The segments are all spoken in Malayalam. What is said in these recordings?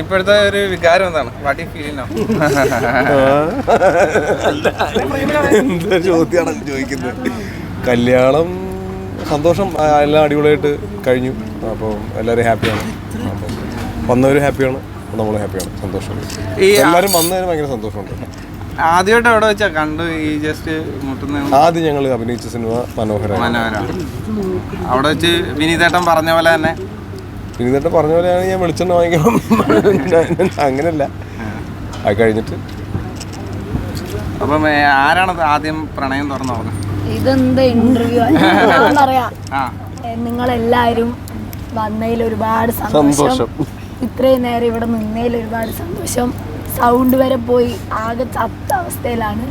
ഇപ്പോഴത്തെ ഒരു വികാരം എന്താണ്? വാട്ടി ഫീലിനോ എന്താ ചോദ്യമാണ് ചോദിക്കുന്നത്. കല്യാണം സന്തോഷം എല്ലാം അടിപൊളിയായിട്ട് കഴിഞ്ഞു. അപ്പോൾ എല്ലാവരും ഹാപ്പിയാണ്. അപ്പം വന്നവർ ഹാപ്പിയാണ് നമ്മൾ ഹാപ്പിയാണ്. സന്തോഷം. ഈ എല്ലാവരും വന്നതിന് ഭയങ്കര സന്തോഷമുണ്ട്. ആദ്യമായിട്ട് എവിടെ വെച്ചാ കണ്ടു ഈ ജസ്റ്റ് മുട്ടുന്ന ആദ്യം ഞങ്ങൾ അഭിനയിച്ച സിനിമ മനോഹര. മനോഹര. അവിടെ വെച്ച് വിനീതേട്ടൻ പറഞ്ഞ പോലെ തന്നെ പിന്നീട് പറഞ്ഞ പോലെയാണ് ഞാൻ വെളിച്ചെണ്ണ വാങ്ങിക്കണം അങ്ങനല്ല. അത് കഴിഞ്ഞിട്ട്. അപ്പം ആരാണ് ആദ്യം പ്രണയം തുറന്നു പറഞ്ഞത് ഇതെന്ത് ഇന്റർവ്യൂ പറയാം. നിങ്ങൾ എല്ലാരും വന്നതിൽ ഒരുപാട് സന്തോഷം. സന്തോഷം. ഇത്രയും നേരം ഇവിടെ നിന്നതിൽ ഒരുപാട് സന്തോഷം. സൗണ്ട് വരെ പോയി ആകെ ചത്ത അവസ്ഥയിലാണ്.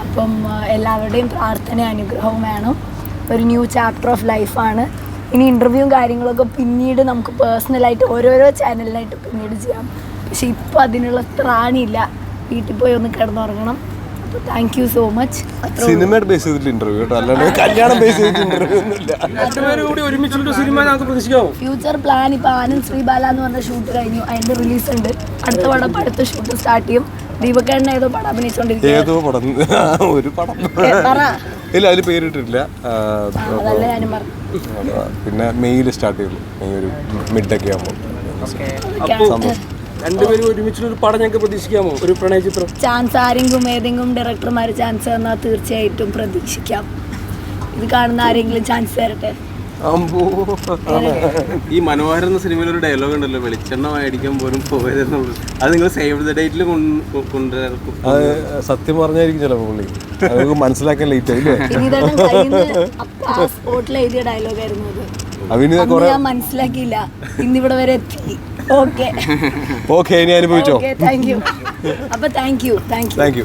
അപ്പം എല്ലാവരുടെയും പ്രാർത്ഥന അനുഗ്രഹവും വേണം. ഒരു ന്യൂ ചാപ്റ്റർ ഓഫ് ലൈഫാണ് ഇനി ഇന്റർവ്യൂവും കാര്യങ്ങളൊക്കെ പിന്നീട് നമുക്ക് പേഴ്സണലായിട്ട് ഓരോരോ ചാനലിനായിട്ട് പിന്നീട് ചെയ്യാം. പക്ഷെ ഇപ്പോൾ അതിനുള്ള ത്രാണിയില്ല. വീട്ടിൽ പോയി ഒന്ന് കിടന്നുറങ്ങണം. Thank you so much cinema സിനിമയുടെ ബേസ് ചെയ്തിട്ട് ഇന്റർവ്യൂ കേട്ടോ. അല്ലാണ്ട് കല്യാണം ബേസ് ചെയ്തിട്ട് ഇന്റർവ്യൂ ഒന്നുമില്ല ഫ്യൂച്ചർ പ്ലാൻ ഇപ്പൊ ആനന്ദ് ശ്രീബാല എന്ന് പറഞ്ഞ ഷൂട്ട് കഴിഞ്ഞു. അതിന്റെ റിലീസ് ഉണ്ട്. അടുത്ത പടം അടുത്ത ഷൂട്ട് സ്റ്റാർട്ട് ചെയ്യും. ദീപക്കേണ്ണ ഏതോ പടം അഭിനയിച്ചോണ്ടിരിക്കും ഏതോ പടം? ഒരു പടം. ഇല്ല അതിൽ പേരിട്ടിട്ടില്ല. പിന്നെ മെയ്യിൽ സ്റ്റാർട്ട് ചെയ്തു. മെയ് ഒരു മിഡൊക്കെ ആകുമ്പോൾ സന്തോഷം രണ്ടുപേരും ഒരുമിച്ചുള്ള ഒരു പടം ഞങ്ങൾക്ക് പ്രതീക്ഷിക്കാമോ? ഒരു പ്രണയ ചിത്രം? ചാൻസ് ആരെങ്കിലും ഏതെങ്കിലും ഡയറക്ടർമാർ ചാൻസ് തന്നാൽ തീർച്ചയായിട്ടും പ്രതീക്ഷിക്കാം. ഇത് കാണുന്ന ആരെങ്കിലും ചാൻസ് തരട്ടെ? ഈ മനോഹരം എന്ന സിനിമയിൽ ഒരു ഡയലോഗ് ഉണ്ടല്ലോ വെളിച്ചെണ്ണ മേടിക്കാൻ പോലും പോയതെന്നുള്ളത് അത് നിങ്ങൾ സേവ് ദ ഡേറ്റിൽ കൊണ്ടുവരും അത് സത്യം പറഞ്ഞായിരിക്കും ചിലപ്പോൾ പുള്ളി. അത് മനസ്സിലാക്കാൻ ലേറ്റ് ആയില്ലേ വിനീതേട്ടൻ കയ്യിൽ ആ സ്പോട്ടിൽ എഴുതിയ ഡയലോഗായിരുന്നു അത്. അവിന് അന്ന് ഞാൻ മനസ്സിലാക്കിയില്ല. ഇന്നിവിടെ വരെ എത്തി. ഓക്കെ. ഓക്കെ ഇനി അനുഭവിച്ചോ? ഓക്കെ താങ്ക് യു അപ്പൊ thank you thank you thank you